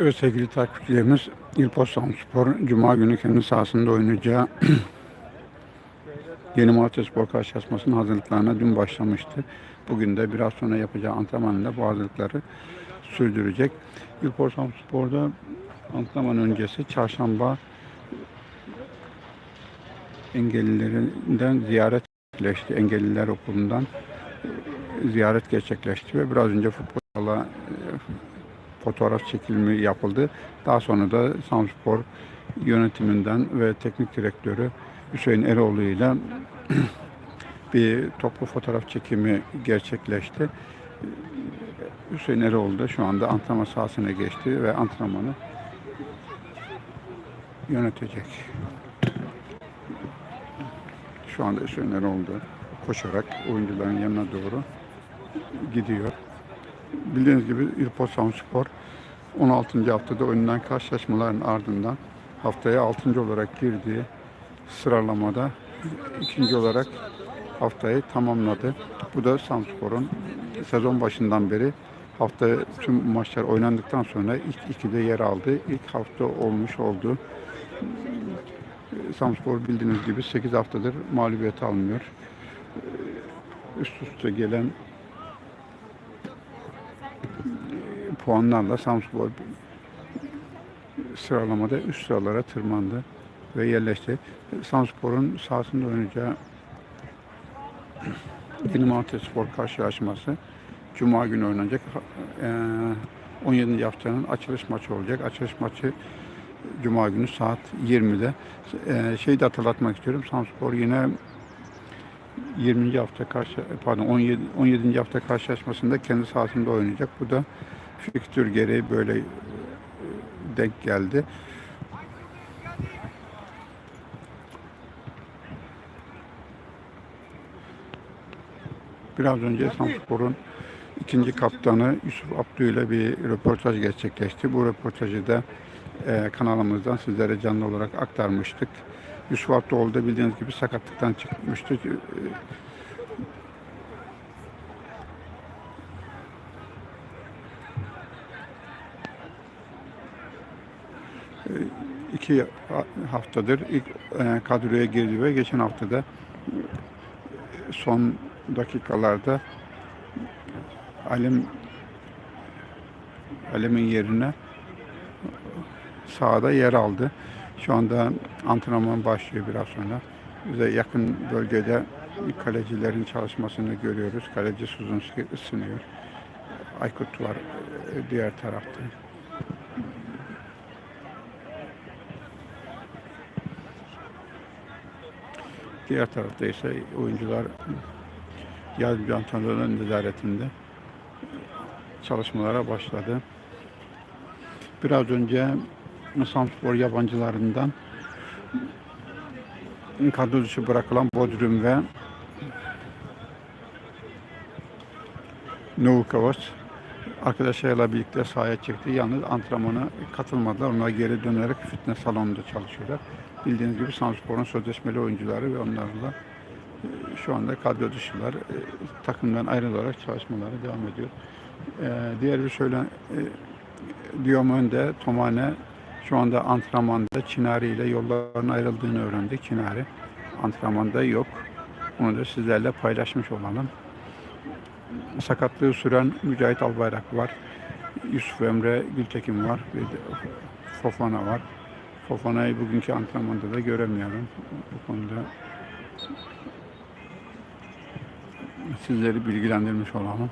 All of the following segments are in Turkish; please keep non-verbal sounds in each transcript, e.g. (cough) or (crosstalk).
Evet sevgili takipçilerimiz İlpos Samspor Cuma günü kendi sahasında oynayacağı (clears throat) Yeni Malatya Spor karşılaşmasının hazırlıklarına dün başlamıştı. Bugün de biraz sonra yapacağı antrenmanla bu hazırlıkları sürdürecek. İlpos Samspor'da antrenman öncesi çarşamba engellilerinden ziyaret gerçekleşti. Engelliler Okulu'ndan ziyaret gerçekleşti ve biraz önce futbola fotoğraf çekilimi yapıldı. Daha sonra da Samspor yönetiminden ve teknik direktörü Hüseyin Eroğlu ile (clears throat) bir toplu fotoğraf çekimi gerçekleşti. Hüseyin Eroğlu da şu anda antrenman sahasına geçti ve antrenmanı yönetecek. Şu anda Hüseyin Eroğlu da koşarak oyuncuların yanına doğru gidiyor. Bildiğiniz gibi İlpos Spor 16. haftada oynanan karşılaşmaların ardından haftaya 6. olarak girdiği sıralamada ikinci olarak haftayı tamamladı. Bu da Samspor'un sezon başından beri hafta tüm maçlar oynandıktan sonra ilk ikide yer aldı. İlk hafta olmuş oldu. Samspor bildiğiniz gibi 8 haftadır mağlubiyet almıyor. Üst üste gelen puanlarla Samspor sıralamada üst sıralara tırmandı ve yerleşti. Samspor'un sahasında oynayacağı (clears throat) Malatya Spor karşılaşması Cuma günü oynanacak. Ee, 17. haftanın açılış maçı olacak. Açılış maçı Cuma günü saat 20'de. Ee, şeyi de hatırlatmak istiyorum. Samspor yine 20. hafta karşı pardon 17 17. hafta karşılaşmasında kendi sahasında oynayacak. Bu da fikstür gereği böyle e, denk geldi. Biraz önce Samspor'un ikinci kaptanı Yusuf Abdü ile bir röportaj gerçekleşti. Bu röportajı da e, kanalımızdan sizlere canlı olarak aktarmıştık. Yusuf Abdüoğlu da bildiğiniz gibi sakatlıktan çıkmıştı. E, iki haftadır ilk e, kadroya girdi ve geçen haftada e, son dakikalarda Alim Alim'in yerine sahada yer aldı. Şu anda antrenman başlıyor biraz sonra. Bize yakın bölgede kalecilerin çalışmasını görüyoruz. Kaleci Suzunski ısınıyor. Aykut var e, diğer tarafta. Diğer tarafta ise oyuncular yardımcı antrenörlerin nezaretinde çalışmalara başladı. Biraz önce Samspor yabancılarından kadro dışı bırakılan Bodrum ve Novukavas arkadaşlarıyla birlikte sahaya çıktı. Yalnız antrenmana katılmadılar. Onlar geri dönerek fitness salonunda çalışıyorlar. Bildiğiniz gibi Samspor'un sözleşmeli oyuncuları ve onlarla e, şu anda kadro dışılar. E, takımdan ayrılarak çalışmaları devam ediyor. E, diğer bir söyle Diomönde, Tomane şu anda antrenmanda Çinari ile yolların ayrıldığını öğrendik. Çinari antrenmanda yok. Onu da sizlerle paylaşmış olalım. Sakatlığı süren Mücahit Albayrak var. Yusuf Emre Gültekin var. Bir de Fofana var. Fofana'yı bugünkü antrenmanda da göremiyorum. Bu konuda sizleri bilgilendirmiş olalım.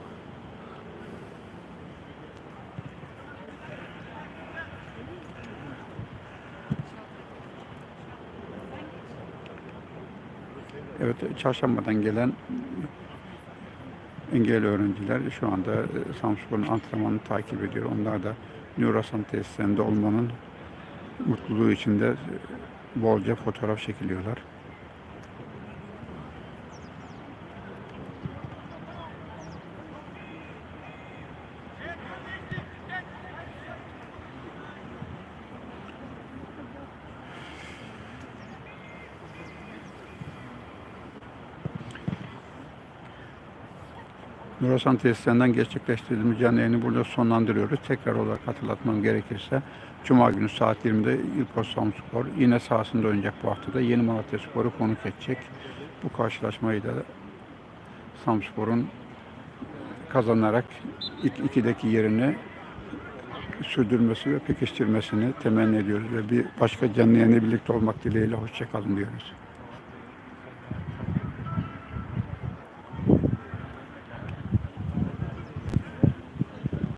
Evet, çarşambadan gelen engelli öğrenciler şu anda e, Samsun'un antrenmanını takip ediyor. Onlar da Nurasan tesislerinde olmanın mutluluğu içinde bolca fotoğraf çekiliyorlar. Nörosan tesislerinden gerçekleştirdiğimiz canlı yayını burada sonlandırıyoruz. Tekrar olarak hatırlatmam gerekirse Cuma günü saat 20'de İlkos Samspor yine sahasında oynayacak bu haftada Yeni Malatya Spor'u konuk edecek. Bu karşılaşmayı da Samspor'un kazanarak ilk ikideki yerini sürdürmesi ve pekiştirmesini temenni ediyoruz ve bir başka canlı yayında birlikte olmak dileğiyle hoşçakalın diyoruz.